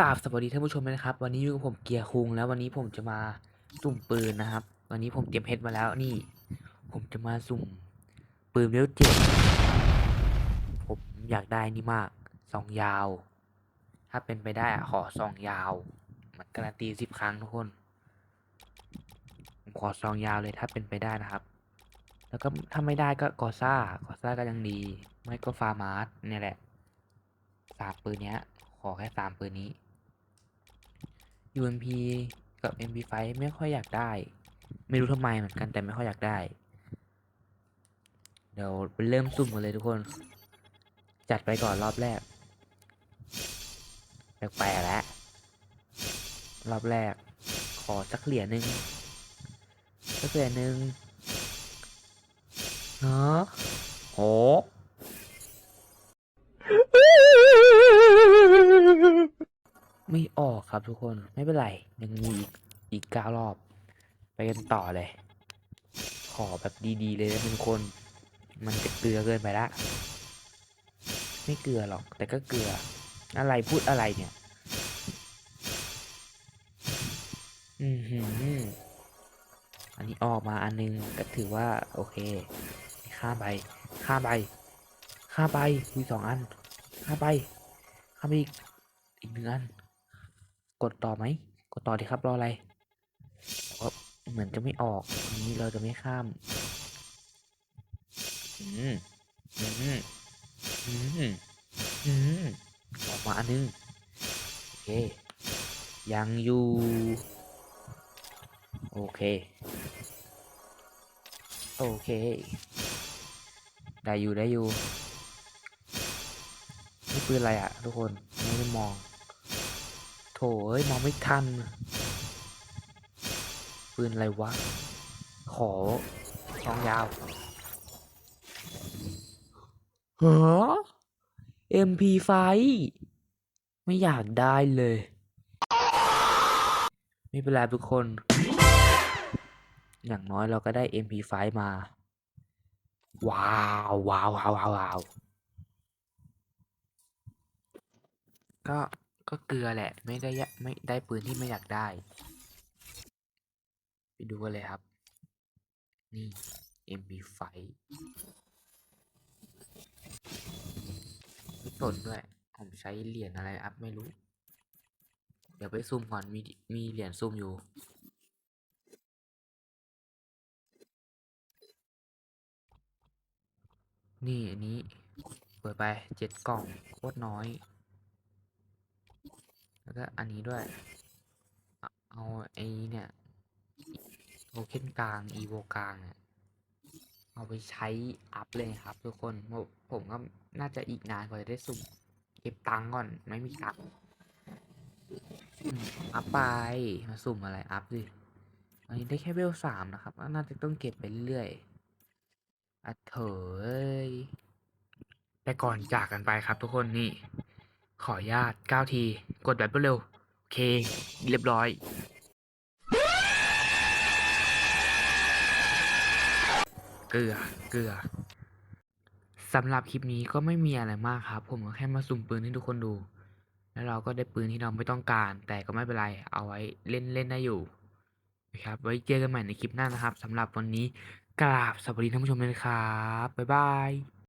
กราบสวัสดีท่านผู้ชมด้วยนะครับ วันนี้อยู่กับผมเกียร์คุงแล้ววันนี้ผมจะมาสุ่มปืนนะครับ วันนี้ผมเตรียมเพชรมาแล้วนี่ ผมจะมาสุ่มปืนเลเวลเจ็ดผมอยากได้นี่มากซองยาว ถ้าเป็นไปได้อะขอซองยาว มันการันตีสิบครั้งทุกคนผมขอซองยาวเลยถ้าเป็นไปได้นะครับ แล้วก็ถ้าไม่ได้ก็กอซ่ากอซ่าก็ยังดี ไม่ก็ฟาร์มาร์สเนี่ยแหละสามปืนเนี้ย อแค่สามปืนนี้ UMP กับ MP5 ไม่ค่อยอยากได้ ไม่รู้ทำไมเหมือนกันแต่ไม่ค่อยอยากได้ เดี๋ยวไปเริ่มสุ่มกันเลยทุกคน จัดไปก่อนรอบแรกแปลกๆแล้วรอบแรก ขอสักเหรียญหนึ่งสักเหรียญหนึ่งเนาะโห ออกครับทุกคนไม่เป็นไรยังมีอีกอีกเก้ารอบ ไปกันต่อเลย ขอแบบดีๆเลยนะทุกคน มันจะเกลือเกินไปละไม่เกลือหรอกแต่ก็เกลือ อะไรพูดอะไรเนี่ย อือหืออันนี้ออกมาอันนึงก็ถือว่า โอเคข้ามไปข้ามไปข้ามไปมีสองอันข้ามไปข้ามไปอีกอีกหนึ่งอัน กดต่อไหม กดต่อดีครับรออะไรแต่ว่าเหมือนจะไม่ออกอันนี้เราจะไม่ข้าม อืม อืม อืม อืม ออกมาอันนึง โอเค ยังอยู่ โอเค โอเค ได้อยู่ได้อยู่ นี่ปืนอะไรอะทุกคน ไม่ได้มอง โถเอ้ยมองไม่ทันปืนอะไรวะ ขอช่องยาวเหรอ MP5 ไม่อยากได้เลย ไม่เป็นไรทุกคน อย่างน้อยเราก็ได้ MP5 มา ว้าว้าวว้าวว้าวว้าวก็ ก็เกลือแหละ ไม่ได้ยะไม่ได้ปืนที่ไม่อยากได้ ไปดูกันเลยครับ นี่ MP5 ไม่สนด้วย ผมใช้เหรียญอะไรอัพไม่รู้ เดี๋ยวไปซูมก่อน มีมีเหรียญซูมอยู่ นี่อันนี้ เปิดไปเจ็ดกล่องโคตรน้อย แล้วก็อันนี้ด้วย เอาไอ้เนี่ยโทเค็นกลางอีโวกลางเอาไปใช้อัพเลยครับ ทุกคนผมก็น่าจะอีกนานกว่าจะได้สุ่มเก็บตังก่อนไม่มีตังอัพไปมาสุ่มอะไรอัพดิอันนี้ได้แค่เวลสามนะครับน่าจะต้องเก็บไปเรื่อยอะเถอเอ้ยแต่ก่อนจากกันไปครับทุกคนนี่ ขออนุญาต9ที กดแบบเร็วโอเค เรียบร้อย เกลือ เกลือสำหรับคลิปนี้ก็ไม่มีอะไรมากครับ ผมก็แค่มาสุ่มปืนให้ทุกคนดู แล้วเราก็ได้ปืนที่เราไม่ต้องการ แต่ก็ไม่เป็นไร เอาไว้เล่นเล่นได้อยู่นะครับ ไว้เจอกันใหม่ในคลิปหน้านะครับสำหรับวันนี้กราบสวัสดีท่านผู้ชมเลยครับ บ๊ายบาย